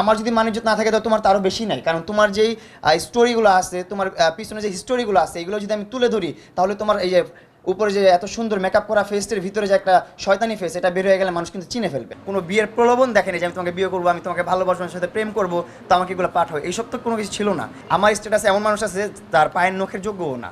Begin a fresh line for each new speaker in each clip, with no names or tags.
আমার যদি মানিজ্য না থাকে তো তোমার তারও বেশি নাই। কারণ তোমার যেই স্টোরিগুলো আছে, তোমার পিছনে যে হিস্টোরিগুলো আছে, এগুলো যদি আমি তুলে ধরি, তাহলে তোমার এই যে উপরে যে এত সুন্দর মেকআপ করা ফেসের ভিতরে যে একটা শয়তানি ফেস এটা বের হয়ে গেলে মানুষ কিন্তু চিনে ফেলবে। কোনো বিয়ের প্রলোভন দেখেনি যে আমি তোমাকে বিয়ে করব, আমি তোমাকে ভালোবাসবো আমার সাথে প্রেম করব, তো আমাকে এগুলো পাঠ হয়। এইসব তো কোনো কিছু ছিল না। আমার স্ট্যাটাসে এমন মানুষ আছে, তার পায়ের নখের যোগ্যও না।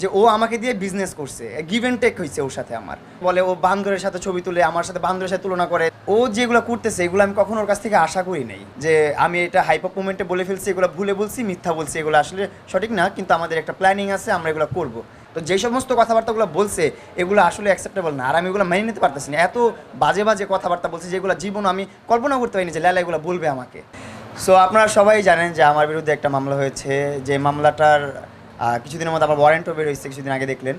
যে ও আমাকে দিয়ে বিজনেস করছে গিভ অ্যান্ড টেক হয়েছে ওর সাথে আমার। বলে ও বান্দরের সাথে ছবি তুলে, আমার সাথে বান্দরের সাথে তুলনা করে। ও যেগুলো করতেছে, এগুলো আমি কখনো ওর কাছ থেকে আশা করি নাই। যে আমি এটা হাইপার মুভমেন্টে বলে ফেলছি, এগুলো ভুলে বলছি, মিথ্যা বলছি, এগুলো আসলে সঠিক না, কিন্তু আমাদের একটা প্ল্যানিং আছে, আমরা এগুলো করব। তো যে সমস্ত কথাবার্তাগুলো বলছে, এগুলো আসলে অ্যাকসেপ্টেবল না। আর আমি এগুলো মেনে নিতে পারতেছি না। এত বাজে বাজে কথাবার্তা বলছে, যেগুলো জীবন আমি কল্পনা করতে পারিনি যে লেলা এগুলো বলবে আমাকে। সো আপনারা সবাই জানেন যে আমার বিরুদ্ধে একটা মামলা হয়েছে, যে মামলাটার কিছুদিনের মধ্যে আমার ওয়ারেন্টও বের হয়েছে, কিছুদিন আগে দেখলেন।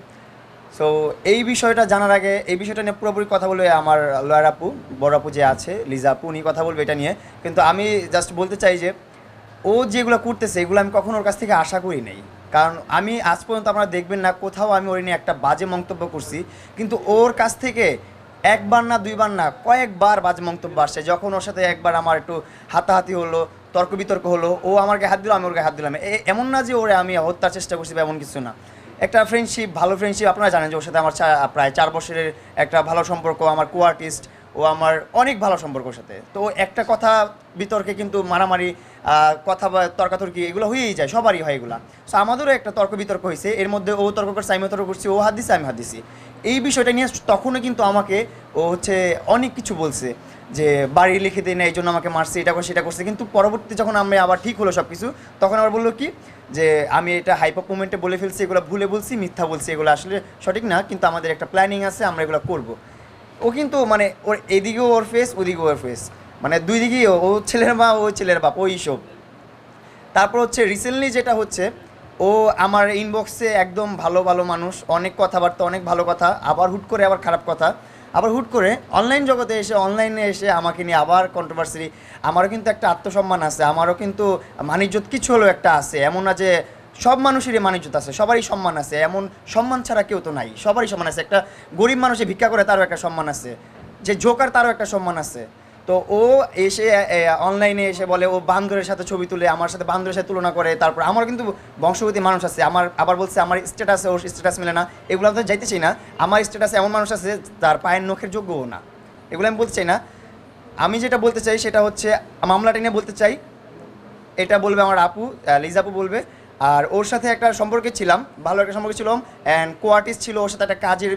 সো এই বিষয়টা জানার আগে, এই বিষয়টা নিয়ে পুরোপুরি কথা বলবে আমার লয়ার আপু, বড় আপু যে আছে, লিজা আপু, উনি কথা বলবে এটা নিয়ে। কিন্তু আমি জাস্ট বলতে চাই যে, ও যেগুলো করতেছে, এগুলো আমি কখনো ওর কাছ থেকে আশা করি নাই। কারণ আমি আজ পর্যন্ত আপনারা দেখবেন না কোথাও আমি ওর নিয়ে একটা বাজে মন্তব্য করছি। কিন্তু ওর কাছ থেকে একবার না দুইবার না কয়েকবার বাজে মন্তব্য আসছে। যখন ওর সাথে একবার আমার একটু হাতাহাতি হলো তর্ক বিতর্ক হলো, ও আমার গায়ে হাত দিল, আমি ওর গায়ে হাত দিলাম। এমন না যে ওরে আমি হত্যার চেষ্টা করছি এমন কিছু না। একটা ফ্রেন্ডশিপ ভালো ফ্রেন্ডশিপ আপনারা জানেন যে ওর সাথে আমার প্রায় চার বছরের একটা ভালো সম্পর্ক আমার কো আর্টিস্ট ও আমার অনেক ভালো সম্পর্ক ওর সাথে। তো একটা কথা, বিতর্কে কিন্তু মারামারি কথা বা তর্কাতর্কি, এগুলো হয়েই যায়, সবারই হয় এগুলা। সো আমাদেরও একটা তর্ক বিতর্ক হয়েছে, এর মধ্যে ও তর্ক করছে আমি তর্ক করছি, ও হাত দিছে, আমি হাত দিছি। এই বিষয়টা নিয়ে তখনও কিন্তু আমাকে ও হচ্ছে অনেক কিছু বলছে যে বাড়ি লিখে দিই না, এই জন্য আমাকে মারছে, এটা করছে, সেটা করছে। কিন্তু পরবর্তী যখন আমি আবার ঠিক হলো সব কিছু তখন আবার বলল কি যে, আমি এটা হাইপার মুভমেন্টে বলে ফেলছি, এগুলো ভুলে বলছি, মিথ্যা বলছি, এগুলো আসলে সঠিক না, কিন্তু আমাদের একটা প্ল্যানিং আছে, আমরা এগুলো করব। ও কিন্তু মানে ওর এদিকেও ওর ফেস ওদিকেও ওর ফেস মানে দুই দিকেই ও ও ছেলের মা, ও ছেলের বাপ, ওই সব। তারপর হচ্ছে রিসেন্টলি যেটা হচ্ছে ও আমার ইনবক্সে একদম ভালো ভালো মানুষ। অনেক কথাবার্তা, অনেক ভালো কথা। আবার হুট করে আবার খারাপ কথা। আবার হুট করে অনলাইন জগতে এসে অনলাইনে এসে আমাকে নিয়ে আবার কন্ট্রোভার্সি আমারও কিন্তু একটা আত্মসম্মান আছে। আমারও কিন্তু মানিজ্যত কিছু হলেও একটা আছে। এমন না যে সব মানুষেরই মানিজ্যত আছে, সবারই সম্মান আছে। এমন সম্মান ছাড়া কেউ তো নাই। সবারই সম্মান আছে। একটা গরিব মানুষে ভিক্ষা করে তারও একটা সম্মান আছে। যে জোকার তারও একটা সম্মান আছে। তো ও এসে অনলাইনে এসে বলে ও বান্দরের সাথে ছবি তুলে আমার সাথে বান্দরের সাথে তুলনা করে তারপর আমার কিন্তু বংশগতি মানুষ আছে আমার আবার বলছে আমার স্ট্যাটাসে ওর স্ট্যাটাস মেলে না এগুলো তো যাইতে চাই না আমার স্ট্যাটাসে এমন মানুষ আছে তার পায়ের নখের যোগ্যও না। এগুলো আমি বলতে চাই না। আমি যেটা বলতে চাই সেটা হচ্ছে মামলাটা নিয়ে বলতে চাই এটা বলবে আমার আপু আহ, লিজা আপু বলবে আর ওর সাথে একটা সম্পর্কে ছিলাম ভালো একটা সম্পর্কে ছিলাম অ্যান্ড কো আর্টিস্ট ছিল ওর সাথে একটা কাজের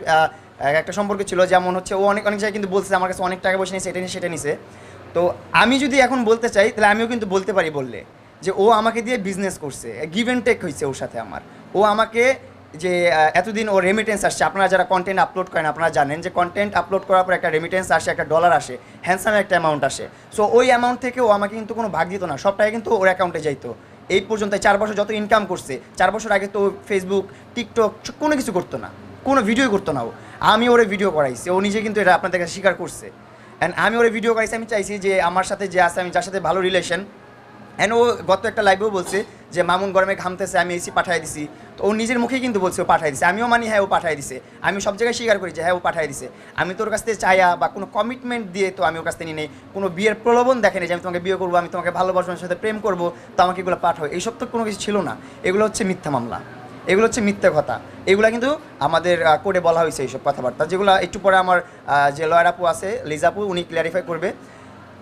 একটা সম্পর্ক ছিল, যেমন হচ্ছে ও অনেক অনেক জায়গায় কিন্তু বলছে আমার কাছে অনেক টাকা পয়সা নিয়েছে, এটা নিয়ে, সেটা নিছে। তো আমি যদি এখন বলতে চাই, তাহলে আমিও কিন্তু বলতে পারি বললে, যে ও আমাকে দিয়ে বিজনেস করছে গিভ অ্যান্ড টেক হয়েছে ওর সাথে আমার। ও আমাকে যে এতদিন ও রেমিটেন্স আসছে, আপনারা যারা কন্টেন্ট আপলোড করেন, আপনারা জানেন যে কন্টেন্ট আপলোড করার পর একটা রেমিটেন্স আসে, একটা ডলার আসে হ্যান্ডসাম একটা অ্যামাউন্ট আসে। সো ওই অ্যামাউন্ট থেকে ও আমাকে কিন্তু কোনো ভাগ দিত না সব টাকা কিন্তু ওর অ্যাকাউন্টে যাইতো। এই পর্যন্ত চার বছর যত ইনকাম করছে, চার বছর আগে তো ফেসবুক টিকটক কোনো কিছু করতো না। কোনো ভিডিও করতো না ও। আমি ওরে ভিডিও করাইছি। ও নিজে কিন্তু এটা আপনাদের কাছে স্বীকার করছে। অ্যান্ড আমি ওরে ভিডিও করাইছি, আমি চাইছি যে আমার সাথে যে আছে, আমি যার সাথে ভালো রিলেশন অ্যান্ড ও গত একটা লাইভেও বলছে যে, মামুন গরমে ঘামতেছে, আমি এসি পাঠাই দিছি। তো ও নিজের মুখেই কিন্তু বলছে, ও পাঠাই দিছে। আমিও মানি হ্যাঁ ও পাঠাই দিছে। আমি সব জায়গায় স্বীকার করি যে হ্যাঁ ও পাঠাই দিছে। আমি তোর কাছ থেকে চাইয়া বা কোনো কমিটমেন্ট দিয়ে তো আমি ওর কাছ থেকে নিয়ে নেই। কোনো বিয়ের প্রলোভন দেখে দেখেনি যে, আমি তোমাকে বিয়ে করব, আমি তোমাকে ভালোবাসবো সাথে প্রেম করব, তো আমাকে এগুলো পাঠাও। এইসব তো কোনো কিছু ছিল না। এগুলো হচ্ছে মিথ্যা মামলা। এগুলো হচ্ছে মিথ্যা কথা। এগুলো কিন্তু আমাদের কোর্টে বলা হয়েছে এইসব কথাবার্তা। যেগুলো একটু পরে আমার যে লয়ার আপু আছে, লিজাপু, উনি ক্লিয়ারিফাই করবে।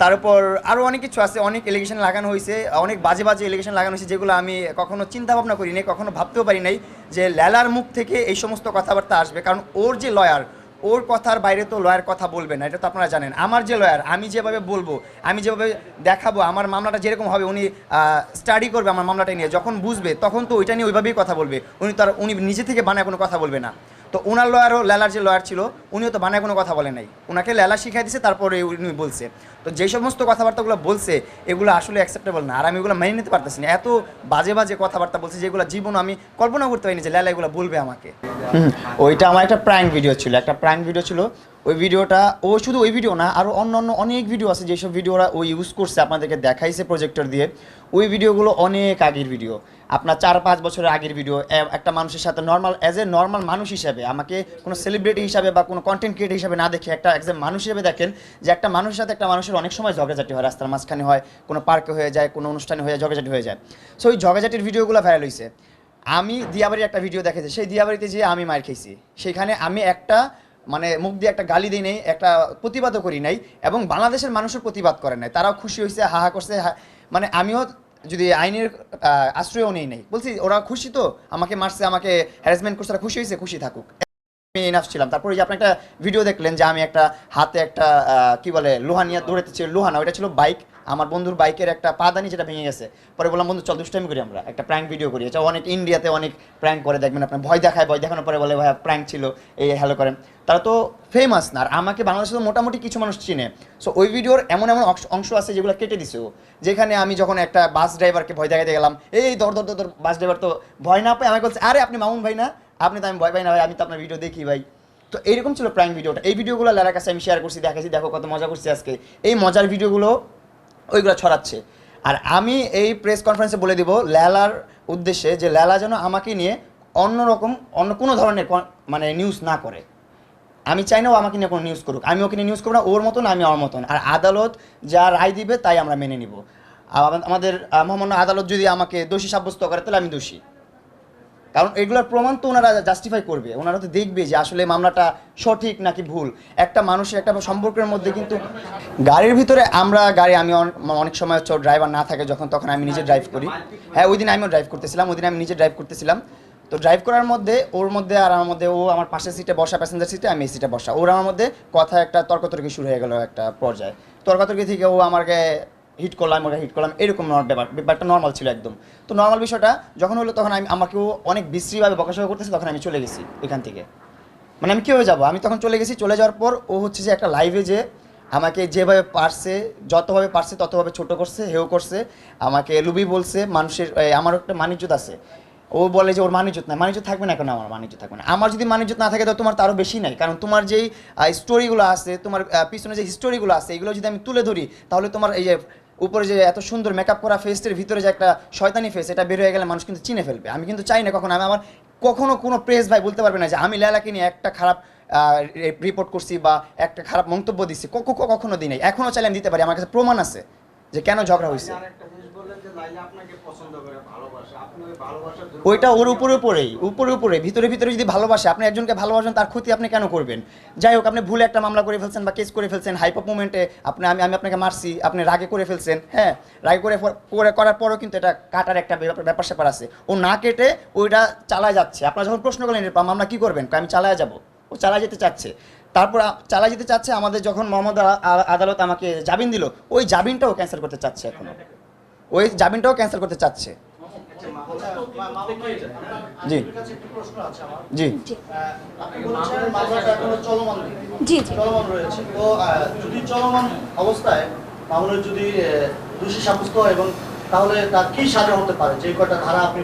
তারপর আরও অনেক কিছু আছে, অনেক এলিগেশন লাগানো হয়েছে, অনেক বাজে বাজে এলিগেশন লাগানো হয়েছে, যেগুলো আমি কখনো চিন্তা ভাবনা করি নাই, কখনো ভাবতেও পারি নাই যে লেলার মুখ থেকে এই সমস্ত কথাবার্তা আসবে। কারণ ওর যে লয়ার ওর কথার বাইরে তো লয়ার কথা বলবে না, এটা তো আপনারা জানেন। আমার যে লয়ার আমি যেভাবে বলব, আমি যেভাবে দেখাবো, আমার মামলাটা যেরকম হবে, উনি স্টাডি করবে আমার মামলাটা নিয়ে। যখন বুঝবে, তখন তো ওইটা নিয়ে ওইভাবেই কথা বলবে। উনি তার, উনি নিজে থেকে বানায় কোনো কথা বলবে না। তো ওনার লয়ারও লেলার যে লয়ার ছিল, উনিও তো বানায় কোনো কথা বলে নাই। ওনাকে লেলা শিখাই দিছে, তারপরে উনি বলছে। তো যে সমস্ত কথাবার্তাগুলো বলছে, এগুলো আসলে অ্যাকসেপ্টেবল না। আর আমি এগুলো মেনে নিতে পারতেছি না। এত বাজে বাজে কথাবার্তা বলছে, যেগুলো জীবন আমি কল্পনা করতে পারিনি যে লেলা এগুলো বলবে আমাকে। ওইটা আমার একটা প্র্যাঙ্ক ভিডিও ছিল। একটা প্র্যাঙ্ক ভিডিও ছিল ওই ভিডিওটা, ও শুধু ওই ভিডিও না আরও অন্য অন্য অনেক ভিডিও আছে যেসব ভিডিওরা ও ইউজ করছে, আপনাদেরকে দেখাইছে প্রজেক্টর দিয়ে। ওই ভিডিওগুলো অনেক আগের ভিডিও আপনার চার পাঁচ বছরের আগের ভিডিও একটা মানুষের সাথে নর্মাল অ্যাজ এ নর্মাল মানুষ হিসাবে, আমাকে কোনো সেলিব্রিটি হিসাবে বা কোনো কন্টেন্ট ক্রিয়েটার হিসাবে না দেখে একটা অ্যাজ এ মানুষ হিসেবে দেখেন যে একটা মানুষের সাথে একটা মানুষের অনেক সময় ঝগড়াঝাটি হয়, রাস্তার মাঝখানে হয়, কোনো পার্কে হয়ে যায়, কোনো অনুষ্ঠানে হয়ে যায়, ঝগড়াঝাটি হয়ে যায়। সো ওই ঝগড়াঝাটির ভিডিওগুলো ভাইরাল হয়েছে আমি দিয়াবাড়ির একটা ভিডিও দেখেছি, সেই দিয়াবাড়িতে যেয়ে আমি মার খেয়েছি। সেখানে আমি একটা মানে মুখ দিয়ে একটা গালি দিই নাই, একটা প্রতিবাদও করি নাই এবং বাংলাদেশের মানুষের প্রতিবাদ করে নাই। তারাও খুশি হয়েছে হাহা করছে মানে আমিও যদি আইনের আশ্রয়ও নেই নাই। বলছি, ওরা খুশি তো? আমাকে মারছে, আমাকে হ্যারাসমেন্ট করছে খুশি হয়েছে খুশি থাকুক। আমি এনাফ ছিলাম। তারপরে যে আপনি একটা ভিডিও দেখলেন যে আমি একটা হাতে একটা কি বলে, লোহা নিয়ে দৌড়াতে ছিল লোহা না, ওইটা ছিল বাইক আমার বন্ধুর বাইকের একটা পাদানি যেটা ভেঙে গেছে। পরে বললাম, বন্ধু, চল দুষ্টামি করি আমরা। একটা প্র্যাঙ্ক ভিডিও করি। এটা অনেক ইন্ডিয়াতে অনেক প্র্যাঙ্ক করে, দেখবেন আপনার ভয় দেখায়, ভয় দেখানোর পরে বলে ভাই প্র্যাঙ্ক ছিল, এই হ্যালো করেন তারা তো ফেমাস না। আর আমাকে বাংলাদেশে তো মোটামুটি কিছু মানুষ চিনে। সো ওই ভিডিওর এমন এমন অংশ- আছে যেগুলো কেটে দিছে যেখানে আমি যখন একটা বাস ড্রাইভারকে ভয় দেখাতে গেলাম, এই দর দর দর বাস ড্রাইভার তো ভয় না পায়? আমাকে বলছে, আরে, আপনি মামুন ভাই না? আপনি তো আমি ভয় পাই না ভাই, আমি তো আপনার ভিডিও দেখি ভাই। তো এইরকম ছিল প্রাইম ভিডিওটা এই ভিডিওগুলো লেলার কাছে আমি শেয়ার করছি দেখাচ্ছি দেখো কত মজা করছি আজকে। এই মজার ভিডিওগুলো ওইগুলো ছড়াচ্ছে। আর আমি এই প্রেস কনফারেন্সে বলে দিব লেলার উদ্দেশ্যে যে লেলা যেন আমাকে নিয়ে অন্য রকম, অন্য কোনো ধরনের মানে নিউজ না করে। আমি চাই না ও আমাকে নিয়ে কোনো নিউজ করুক। আমি ওকে নিয়ে নিউজ করব না, ওর মতন, আমি আমার মতন। আর আদালত যা রায় দিবে তাই আমরা মেনে নিব। আমাদের মহামান্য আদালত যদি আমাকে দোষী সাব্যস্ত করে, তাহলে আমি দোষী। কারণ এগুলোর প্রমাণ তো ওনারা জাস্টিফাই করবে। ওনারা তো দেখবে যে আসলে মামলাটা সঠিক নাকি ভুল। একটা মানুষের একটা সম্পর্কের মধ্যে কিন্তু গাড়ির ভিতরে আমরা গাড়ি, আমি অনেক সময় হচ্ছে ড্রাইভার না থাকে যখন, তখন আমি নিজে ড্রাইভ করি। হ্যাঁ ওই দিন আমিও ড্রাইভ করতেছিলাম, ওই দিন আমি নিজে ড্রাইভ করতেছিলাম। তো ড্রাইভ করার মধ্যে ওর মধ্যে আর আমার মধ্যে ও আমার পাশের সিটে বসা প্যাসেঞ্জার সিটে আমি এই সিটে বসা। ওর আমার মধ্যে কথা একটা তর্কতর্কি শুরু হয়ে গেল একটা পর্যায়ে। তর্কাতর্কি থেকে ও আমাকে হিট করলাম ওটা হিট করলাম, এরকম ব্যাপার, ব্যাপারটা নর্মাল ছিল একদম। তো নর্মাল বিষয়টা, যখন হলো তখন আমি, আমাকেও অনেক বিশ্রীভাবে বকাশকা করতেছে, তখন আমি চলে গেছি এখান থেকে। মানে আমি কীভাবে যাব? আমি তখন চলে গেছি, চলে যাওয়ার পর ও হচ্ছে যে একটা লাইভে যে আমাকে যেভাবে পারছে, যতভাবে পারছে, ততভাবে ছোট করছে, হেও করছে। আমাকে লুবি বলছে, মানুষের আমার একটা মানিজ্যত আছে। ও বলে যে, ওর মানিজ্যত নাই। মানিজ্যত থাকবে না কেন আমার, মানিজ্যত থাকবে না। আমার যদি মানিজ্যত না থাকে তো তোমার তারও বেশি নাই। কারণ তোমার যেই স্টোরিগুলো আছে, তোমার পিছনে যে হিস্টোরিগুলো আছে, এগুলো যদি আমি তুলে ধরি, তাহলে তোমার এই যে উপরে যে এত সুন্দর মেকআপ করা ফেসের ভিতরে যে একটা শয়তানি ফেস এটা বের হয়ে গেলে মানুষ কিন্তু চিনে ফেলবে। আমি কিন্তু চাই না কখনো, আমি আমার কখনো কোনো প্রেস ভাই বলতে পারবে না যে আমি লেলাকে নিয়ে একটা খারাপ রিপোর্ট করছি বা একটা খারাপ মন্তব্য দিচ্ছি, কখনো দিই নাই। এখনও চাইলে আমি দিতে পারি, আমার কাছে প্রমাণ আছে। যে কেন ঝগড়া হয়েছে ওইটা ওর উপরে উপরেই উপরে উপরে ভিতরে ভিতরে যদি ভালোবাসে আপনি একজনকে ভালোবাসেন তার ক্ষতি আপনি কেন করবেন? যাই হোক আপনি ভুলে একটা মামলা করে ফেলছেন বা কেস করে ফেলছেন হাইপার মুভমেন্টে আপনি আমি আমি আপনাকে মারছি আপনি রাগে করে ফেলছেন হ্যাঁ? রাগে করে করে করার পরও কিন্তু এটা কাটার একটা ব্যাপার ব্যাপার স্যাপার আছে। ও না কেটে ওইটা চালায় যাচ্ছে। আপনারা যখন প্রশ্ন করলেন এরপর মামলা কী করবেন? আমি চালায় যাব। ও চালায় যেতে চাচ্ছে। তারপর আ- চালায় যেতে চাচ্ছে আমাদের যখন মোহাম্মদ আদালত আমাকে জামিন দিল ওই জামিনটাও ক্যান্সেল করতে চাচ্ছে এখনও। ওই জামিনটাও ক্যান্সেল করতে চাচ্ছে।
আচ্ছা,
জি।
আপনার কাছে একটু প্রশ্ন আছে আমার।
জি।
জি
আহ, আপনি বলেছেন মামলাটা এখনও চলমান
জি। জি
চলমান রয়েছে। তো যদি চলমান অবস্থায় মামুনের যদি দোষী সাব্যস্ত এবং তাহলে তার কি সাজা হতে পারে? যে কয়টা ধারা আপনি